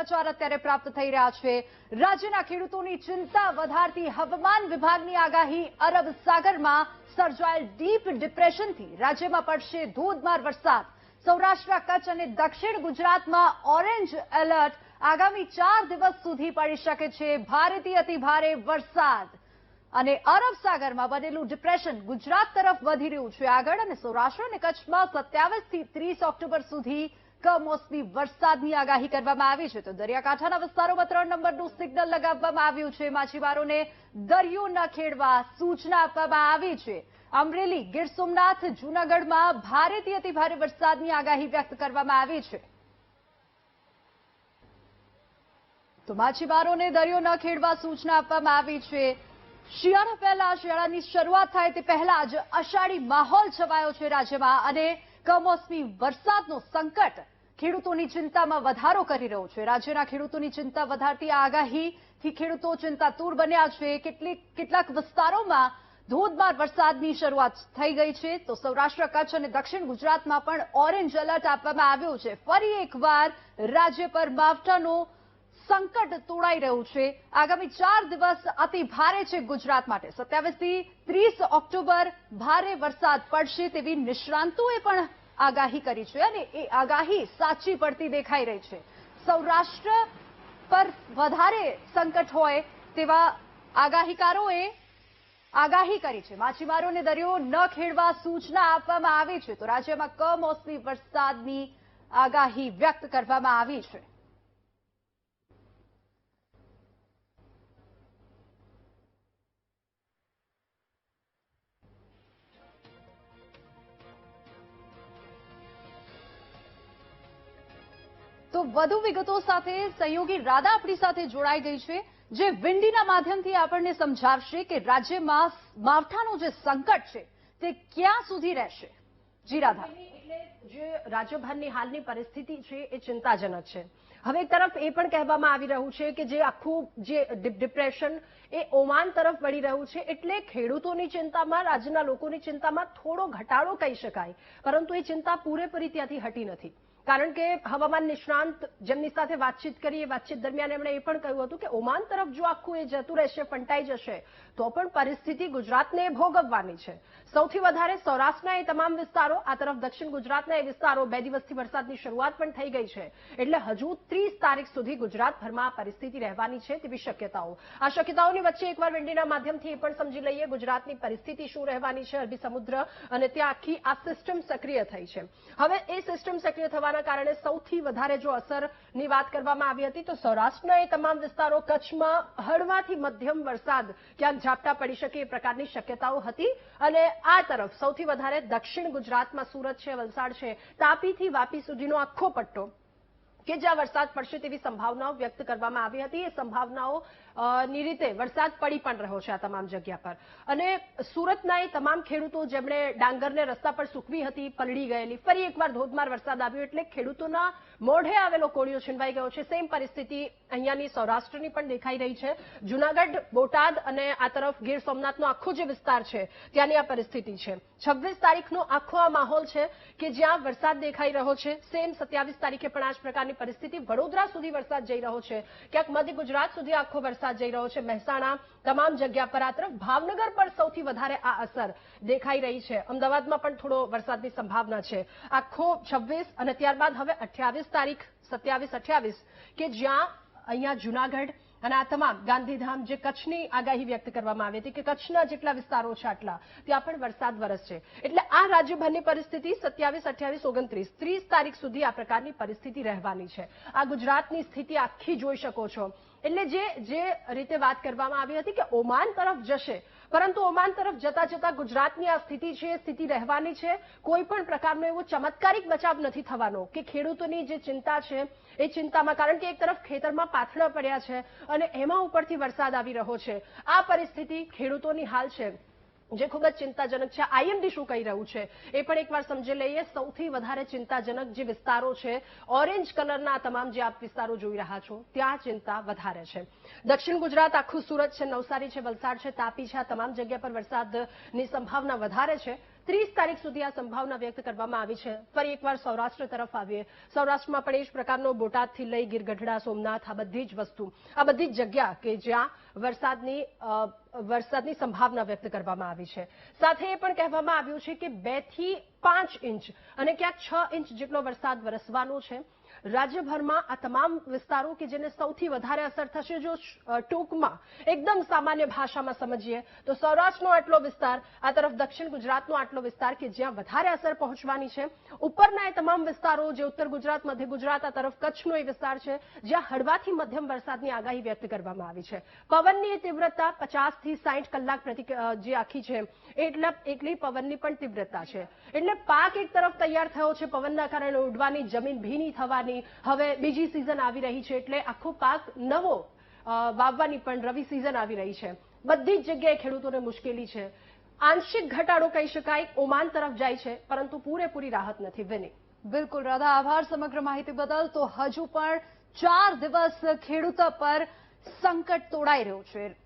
સમાચાર અત્યારે પ્રાપ્ત થઈ રહ્યા છે. રાજ્યના ખેડૂતોની ચિંતા વધારતી હવામાન વિભાગની આગાહી અરબ સાગરમાં સર્જાયેલ ડીપ ડિપ્રેશનથી રાજ્યમાં પડશે ધોધમાર વરસાદ. સૌરાષ્ટ્ર, કચ્છ અને દક્ષિણ ગુજરાતમાં ઓરેન્જ એલર્ટ આગામી ચાર દિવસ સુધી પડી શકે છે. ભારેથી અતિભારે વરસાદ. અને અરબ સાગરમાં બનેલું ડિપ્રેશન ગુજરાત તરફ વધી રહ્યું છે. આગળ અને સૌરાષ્ટ્ર અને કચ્છમાં સત્યાવીસથી ત્રીસ ઓક્ટોબર સુધી કમોસમી વરસાદની આગાહી કરવામાં આવી છે. તો દરિયાકાંઠાના વિસ્તારોમાં ત્રણ નંબરનું સિગ્નલ લગાવવામાં આવ્યું છે. માછીમારોને દરિયો ન ખેડવા સૂચના આપવામાં આવી છે. અમરેલી, ગીર સોમનાથ, જૂનાગઢમાં ભારેથી અતિભારે વરસાદની આગાહી વ્યક્ત કરવામાં આવી છે. તો માછીમારોને દરિયો ન ખેડવા સૂચના આપવામાં આવી છે. શિયાળા પહેલા શિયાળાની શરૂઆત થાય તે પહેલા જ અષાઢી માહોલ છવાયો છે રાજ્યમાં અને કમોસમી વરસાદનો સંકટ ખેડૂતોની ચિંતામાં વધારો કરી રહ્યો છે. રાજ્યના ખેડૂતોની ચિંતા વધારતી આગાહીથી ખેડૂતો ચિંતાતુર બન્યા છે. કેટલીક કેટલાક વિસ્તારોમાં ધોધમાર વરસાદની શરૂઆત થઈ ગઈ છે. તો સૌરાષ્ટ્ર, કચ્છ અને દક્ષિણ ગુજરાતમાં પણ ઓરેન્જ એલર્ટ આપવામાં આવ્યું છે. ફરી એકવાર રાજ્ય પર માવઠાનો સંકટ તોડાઈ રહ્યું છે. આગામી ચાર દિવસ અતિ ભારે છે ગુજરાત માટે. સત્યાવીસ ત્રીસ ઓક્ટોબર ભારે વરસાદ પડશે તેવી નિષ્ણાંતોએ પણ આગાહી કરી છે અને એ આગાહી સાચી પડતી દેખાઈ રહી છે. સૌરાષ્ટ્ર પર વધારે સંકટ હોય તેવા આગાહીકારોએ આગાહી કરી છે. માછીમારોને દરિયો ન ખેડવા સૂચના આપવામાં આવી છે. તો રાજ્યમાં કમોસમી વરસાદની આગાહી વ્યક્ત કરવામાં આવી છે. તો વધુ વિગતો સાથે સહયોગી રાધા આપણી સાથે જોડાઈ ગઈ છે, જે વિંડીના માધ્યમથી આપણને સમજાવશે કે રાજ્યમાં માવઠાનું જે સંકટ છે, તે ક્યાં સુધી રહેશે. જી રાધા. જે રાજ્યભરની હાલની પરિસ્થિતિ છે, એ ચિંતાજનક છે. હવે એક તરફ એ પણ કહેવામાં આવી રહ્યું છે કે જે આખું જે ડિપ્રેશન એ ઓમાન તરફ વળી રહ્યું છે, એટલે ખેડૂતોની ચિંતામાં, રાજ્યના લોકોની ચિંતામાં થોડો ઘટાડો કહી શકાય. પરંતુ એ ચિંતા પૂરેપૂરી ત્યાંથી હટી નથી. કારણ કે હવામાન નિષ્ણાંત જેમની સાથે વાતચીત કરી એ વાતચીત દરમિયાન એમણે એ પણ કહ્યું હતું કે ઓમાન તરફ જો આખું એ જતું રહેશે, ફંટાઈ જશે, તો પણ પરિસ્થિતિ ગુજરાતને ભોગવવાની છે. સૌથી વધારે સૌરાષ્ટ્રના એ તમામ વિસ્તારો, આ તરફ દક્ષિણ ગુજરાતના એ વિસ્તારો, બે દિવસથી વરસાદની શરૂઆત પણ થઈ ગઈ છે. એટલે હજુ ત્રીસ તારીખ સુધી ગુજરાતભરમાં પરિસ્થિતિ રહેવાની છે તેવી શક્યતાઓ. આ શક્યતાઓની વચ્ચે એકવાર વિંડીના માધ્યમથી એ પણ સમજી લઈએ ગુજરાતની પરિસ્થિતિ શું રહેવાની છે. અરબી સમુદ્ર અને ત્યાં આખી આ સિસ્ટમ સક્રિય થઈ છે. હવે એ સિસ્ટમ સક્રિય થવાના કારણે સૌથી વધારે જો અસરની વાત કરવામાં આવી હતી, તો સૌરાષ્ટ્રના એ તમામ વિસ્તારો કચ્છમાં હળવાથી મધ્યમ વરસાદ ક્યાંક ઝાપટા પડી શકે એ પ્રકારની શક્યતાઓ હતી. અને આ તરફ સૌથી વધારે દક્ષિણ ગુજરાતમાં સુરત છે, વલસાડ છે, તાપીથી વાપી સુધીનો આખો પટ્ટો કે જ્યાં વરસાદ પડશે તેવી સંભાવનાઓ વ્યક્ત કરવામાં આવી હતી. એ સંભાવનાઓ રીતે વરસાદ પડી પણ રહ્યો છે આ તમામ જગ્યા પર. અને સુરતના એ તમામ ખેડૂતો જેમણે ડાંગરને રસ્તા પર સૂકવી હતી, પલળી ગયેલી, ફરી એકવાર ધોધમાર વરસાદ આવ્યો એટલે ખેડૂતોના મોઢે આવેલો કોળિયો છીનવાઈ ગયો છે. સેમ પરિસ્થિતિ અહીંયાની સૌરાષ્ટ્રની પણ દેખાઈ રહી છે. જુનાગઢ, બોટાદ અને આ તરફ ગીર સોમનાથનો આખો જે વિસ્તાર છે, ત્યાંની આ પરિસ્થિતિ છે. છવ્વીસ તારીખનો આખો આ માહોલ છે કે જ્યાં વરસાદ દેખાઈ રહ્યો છે. સેમ સત્યાવીસ તારીખે પણ આ જ પ્રકારની પરિસ્થિતિ. વડોદરા સુધી વરસાદ જઈ રહ્યો છે. ક્યાંક મધ્ય ગુજરાત સુધી આખો વરસાદ જઈ રહ્યો છે. મહેસાણા, તમામ જગ્યા પર આ તરફ ભાવનગર પર સૌથી વધારે આ અસર દેખાઈ રહી છે. અમદાવાદમાં પણ થોડો વરસાદની સંભાવના છે. આખો છવ્વીસ અને ત્યારબાદ હવે અઠ્યાવીસ તારીખ, સત્યાવીસ અઠ્યાવીસ, કે જ્યાં અહીંયા જુનાગઢ અને આ તમામ ગાંધીધામ જે કચ્છની આગાહી વ્યક્ત કરવામાં આવી હતી કે કચ્છના જેટલા વિસ્તારો છે આટલા, ત્યાં પણ વરસાદ વરસશે એટલે આ રાજ્યભરની પરિસ્થિતિ સત્યાવીસ, અઠ્યાવીસ, ઓગણત્રીસ, ત્રીસ તારીખ સુધી આ પ્રકારની પરિસ્થિતિ રહેવાની છે. આ ગુજરાતની સ્થિતિ આખી જોઈ શકો છો. એટલે જે જે રીતે વાત કરવામાં આવી હતી કે ઓમાન તરફ જશે પરંતુ ઓમાન તરફ જતા જતા ગુજરાતની આ સ્થિતિ છે, સ્થિતિ રહેવાની છે. કોઈ પણ પ્રકારનો એવો ચમત્કારિક બચાવ નથી થવાનો કે ખેડૂતોની જે ચિંતા છે, એ ચિંતામાં કારણ કે એક તરફ ખેતરમાં પાથરા પડ્યા છે અને એમાં ઉપરથી વરસાદ આવી રહ્યો છે. આ પરિસ્થિતિ ખેડૂતોની હાલ છે. જે ખૂબ જ ચિંતાજનક છે. આઈએમડી શું કહી રહ્યું છે? એ પણ એકવાર સમજી લઈએ. સૌથી વધારે ચિંતાજનક જે વિસ્તારો છે, ઓરેન્જ કલરના તમામ જે આપ વિસ્તારો જોઈ રહ્યા છો, ત્યાં ચિંતા વધારે છે. દક્ષિણ ગુજરાત આખું સુરત છે, નવસારી છે, વલસાડ છે, તાપી છે. આ તમામ જગ્યા પર વરસાદની સંભાવના વધારે છે. ત્રીસ તારીખ સુધી આ સંભાવના વ્યક્ત કરવામાં આવી છે. ફરી એકવાર સૌરાષ્ટ્ર તરફ આવીએ. સૌરાષ્ટ્રમાં પણ એ જ પ્રકારનો બોટાદથી લઈ ગીર ગઢડા સોમનાથ, આ બધી જ વસ્તુ, આ બધી જ જગ્યા કે જ્યાં વરસાદની વરસાદની સંભાવના વ્યક્ત કરવામાં આવી છે. સાથે એ પણ કહેવામાં આવ્યું છે કે બેથી પાંચ ઇંચ અને ક્યાંક છ ઇંચ જેટલો વરસાદ વરસવાનો છે. રાજ્યભરમાં આ તમામ વિસ્તારો કે જેને સૌથી વધારે અસર થશે જો ટૂંકમાં એકદમ સામાન્ય ભાષામાં સમજીએ, તો સૌરાષ્ટ્રનો આટલો વિસ્તાર, આ તરફ દક્ષિણ ગુજરાતનો આટલો વિસ્તાર કે જ્યાં વધારે અસર પહોંચવાની છે. ઉપરના એ તમામ વિસ્તારો, જે ઉત્તર ગુજરાત, મધ્ય ગુજરાત, આ તરફ કચ્છનો એ વિસ્તાર છે, જ્યાં હળવાથી મધ્યમ વરસાદની આગાહી વ્યક્ત કરવામાં આવી છે. પવનની તીવ્રતા પચાસથી સાઠ કલાક પ્રતિ જે આખી છે, એટલે એટલી પવનની પણ તીવ્રતા છે. એટલે પાક એક તરફ તૈયાર થયો છે, પવનના કારણે ઉડવાની જમીન ભીની થવાની હવે બીજી સિઝન આવી રહી છે એટલે આખો પાક નવો વાવવાની પણ રવિ સિઝન આવી રહી છે. બધી જ જગ્યાએ ખેડૂતોને મુશ્કેલી છે. આંશિક ઘટાડો કહી શકાય, ઓમાન તરફ જાય છે, પરંતુ પૂરેપૂરી રાહત નથી વિની બિલકુલ, રાધા, આભાર સમગ્ર માહિતી બદલ. તો હજુ પણ ચાર દિવસ ખેડૂતો પર સંકટ તોડાઈ રહ્યું છે.